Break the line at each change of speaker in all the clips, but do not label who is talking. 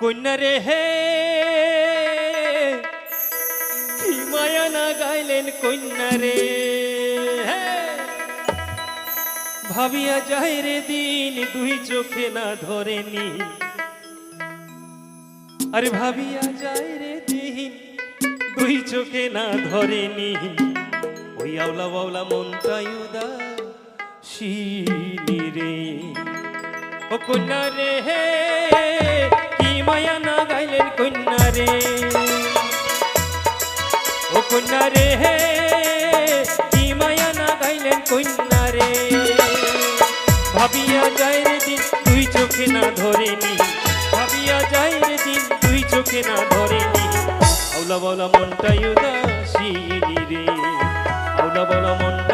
কন্যা রে হে। কি মায়া না গাইলেন কন্যা রে। ভাবিয়া যায় রে দিন, দুই চোখে না ধরেনি। আরে ভাবিয়া যায় রে দিন, দুই চোখে না ধরেনি। ওই আওলা বাউলা মনটাই উদাসীনি রে। ও কন্যা রে হে। মায়া না গাইলেন কন্যা রে। ও কন্যা রে হে, কি মায়া না গাইলেন কন্যা রে। ভাবিয়া যায় রে দিন, দুই চোখে না ধরেনি। ভাবিয়া যায় রে দিন, দুই চোখে না ধরেনি। আউলা বলা মনটাই উদাসীনি রে। আউলা বলা মনটাই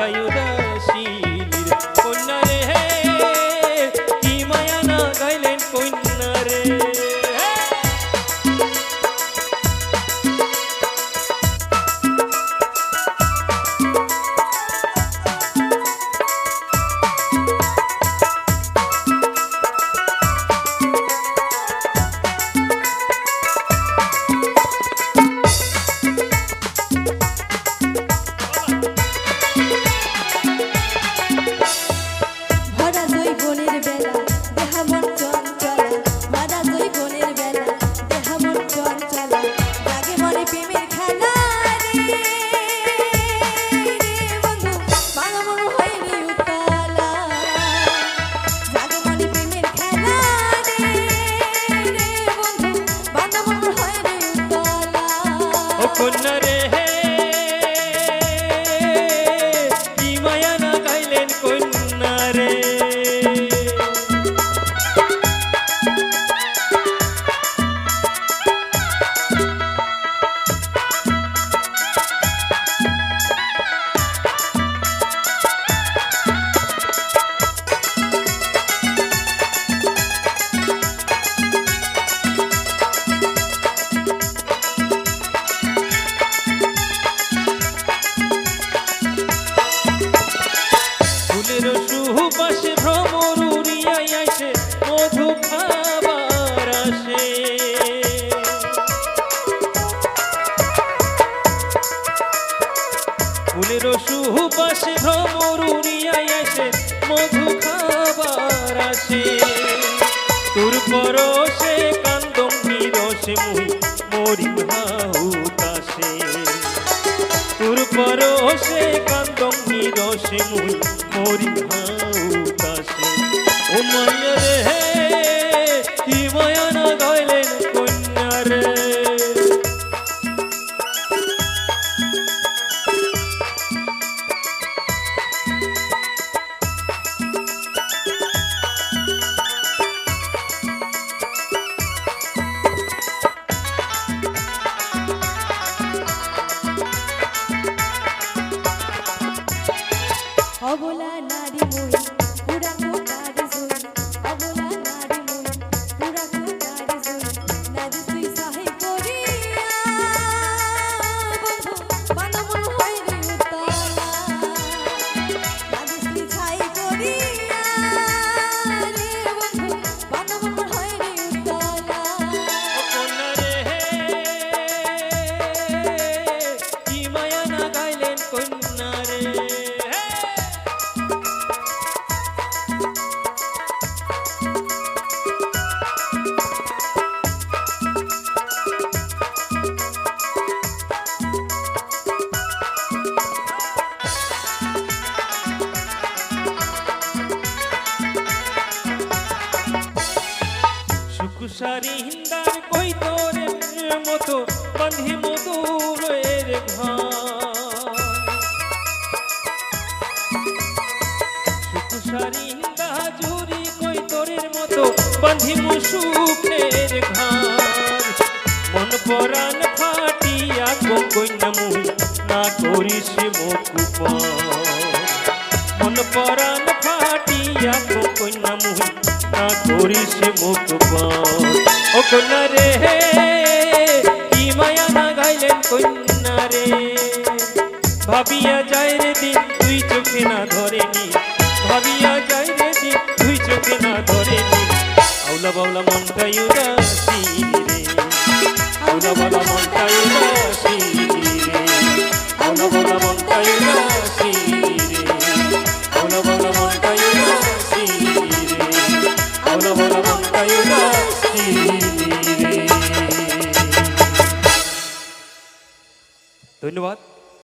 ও ফুলের সুবাসে ভ্রমর উড়িয়াই আসে মধু খাবার আসে। তোর পরশে কান্দম নিরসে মুই মরি হাউতাসে তোর পরশে কান্দম নিরসে মুই মরি হাউতাসে ও মায়া রে সুকুসারি হিন্দার কই তোরের মতো বান্ধি মধুরের ঘর। সুকুসারি হিন্দা জুরি কই তোরের মতো বান্ধি মুসুকের করিস মুখ ও কন্যা রে, কি মায়া না গাইলেন কন্যা রে। ভাবিয়া যায় রে দিন, তুই চোখে না ধরেনি। ভাবিয়া যায় রে দিন, তুই চোখে না ধরেনি। আউলা বাউলা মনটাই উদাসী धन्यवाद।